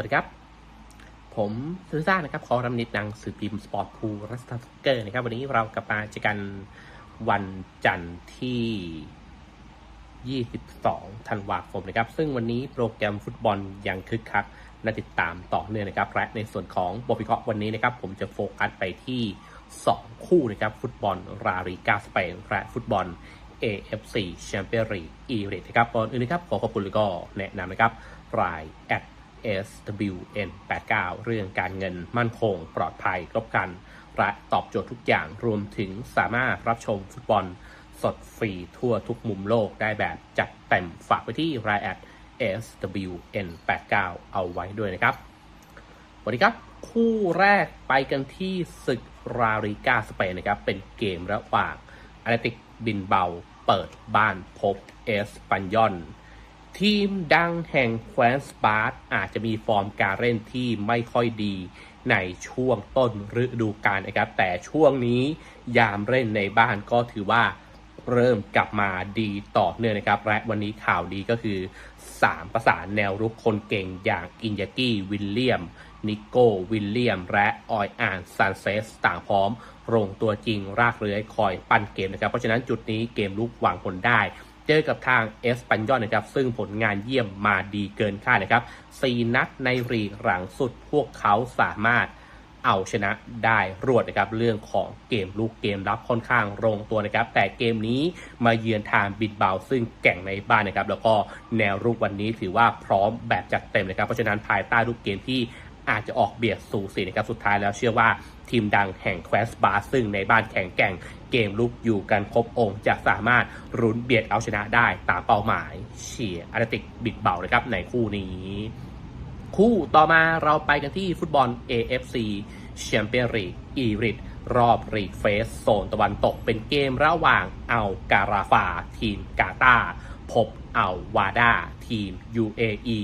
วัสดีครับ ผมซูซ่านะครับขอรำนิดนังสือพิมพ์สปอร์ตพูรัสตาสเกอร์นะครับ วันนี้เรากลับมาเจอกันวันจันทร์ที่ 22 ธันวาคมนะครับ ซึ่งวันนี้โปรแกรมฟุตบอลยังคึกคักน่าติดตามต่อเนื่องนะครับและในส่วนของบทวิเคราะห์วันนี้นะครับ ผมจะโฟกัสไปที่ 2 คู่นะครับ ฟุตบอลราลีกาสเปนและฟุตบอล AFC Champions League e l i t e นะครับก่อนอื่นนะครับขอขอบคุณแล้วก็แนะนำนะครับราย SWN89 เรื่องการเงินมั่นคง ปลอดภัยครบครัน และตอบโจทย์ทุกอย่างรวมถึงสามารถรับชมฟุตบอลสดฟรีทั่วทุกมุมโลกได้แบบจัดเต็มฝากไปที่ราย at SWN89 เอาไว้ด้วยนะครับสวัสดีครับ คู่แรกไปกันที่ศึกราริกาสเปนนะครับ เป็นเกมระหว่างอาร์ติกบินเบา เปิดบ้านพบเอสปันยอน ทีมดังแห่งแคว้นสปาร์ตอาจจะมีฟอร์มการเล่นที่ไม่ค่อยดีในช่วงต้นฤดูกาลนะครับ แต่ช่วงนี้ยามเล่นในบ้านก็ถือว่าเริ่มกลับมาดีต่อเนื่องนะครับ และวันนี้ข่าวดีก็คือ 3 ประสานแนวรุกคนเก่งอย่างอินยากี้วิลเลียม นิโก้วิลเลียม และออยอานซันเซสต่างพร้อมลงตัวจริงรากเรือยคอยปั้นเกมนะครับ เพราะฉะนั้นจุดนี้เกมลุกหวังผลได้ เจอกับทางเอสปันยอนนะครับ ซึ่งผลงานเยี่ยมมาดีเกินคาดนะครับ4นัดในรีหลังสุดพวกเขาสามารถเอาชนะได้รวดนะครับเรื่องของเกมลุกเกมรับค่อนข้างลงตัวนะครับ แต่เกมนี้มาเยือนทางบิดเบาซึ่งแก่งในบ้านนะครับ แล้วก็แนวรุกวันนี้ถือว่าพร้อมแบบจัดเต็มนะครับ เพราะฉะนั้นภายใต้ลูกเกมที่ อาจจะออกเบียดสูสีนะครับสุดท้ายแล้วเชื่อว่าทีมดังแห่งแควสบาร์ซึ่งในบ้านแข่งแกร่งเกมลุกอยู่กันครบองค์จะสามารถรุนเบียดเอาชนะได้ตามเป้าหมายเชียร์อาร์ติกบิดเบานะครับในคู่นี้ คู่ต่อมาเราไปกันที่ฟุตบอล AFC แชมเปี้ยนลีกอีริดรอบรีเฟสโซนตะวันตกเป็นเกมระหว่างเอาการาฟา ทีมกาตาพบเอาวาดาทีม UAE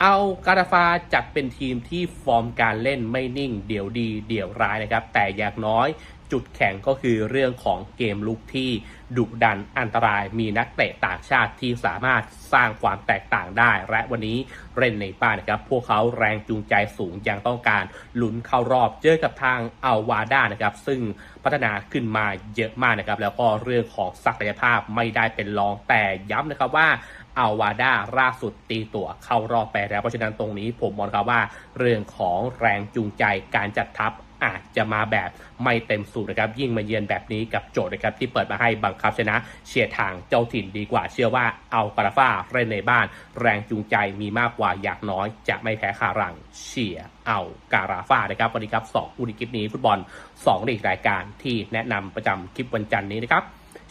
เอาการาฟาจัดเป็นทีมที่ฟอร์มการเล่นไม่นิ่ง เดี่ยวดี เดี่ยวร้ายนะครับ แต่อย่างน้อยจุดแข็งก็คือเรื่องของเกมลุกที่ดุดันอันตรายมีนักเตะต่างชาติที่สามารถสร้างความแตกต่างได้ และวันนี้เล่นในบ้านะครับ พวกเขาแรงจูงใจสูงยังต้องการลุ้นเข้ารอบเจอกับทางอัลวาดานะครับ ซึ่งพัฒนาขึ้นมาเยอะมากนะครับ แล้วก็เรื่องของศักยภาพไม่ได้เป็นรองแต่ย้ำนะครับว่า อัลวาดาล่าสุดตีตัวเข้ารอบไปแล้ว เพราะฉะนั้นตรงนี้ผมมองครับว่า เรื่องของแรงจูงใจการจัดทัพอาจจะมาแบบไม่เต็มสูตรนะครับ ยิ่งมาเยือนแบบนี้กับโจทย์นะครับ ที่เปิดมาให้บังคับชนะเชียร์ทางเจ้าถิ่นดีกว่าเชื่อว่าเอากราฟาเล่นในบ้าน แรงจูงใจมีมากกว่าอยากน้อย จะไม่แพ้คารังเชียร์เอาการาฟานะครับวันนี้ครับสองคู่ในคลิปนี้ฟุตบอล2ลีกรายการที่แนะนำประจำคลิปวันจันทร์นี้นะครับ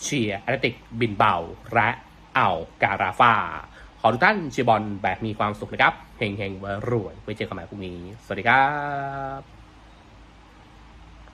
เชียร์แอตเลติกบินเบาและ อาการาฟา ขอทุกท่านเชียร์บอลแบบมีความสุขนะครับ เฮงเฮงๆรวยๆไว้เจอกันใหม่พรุ่งนี้ สวัสดีครับ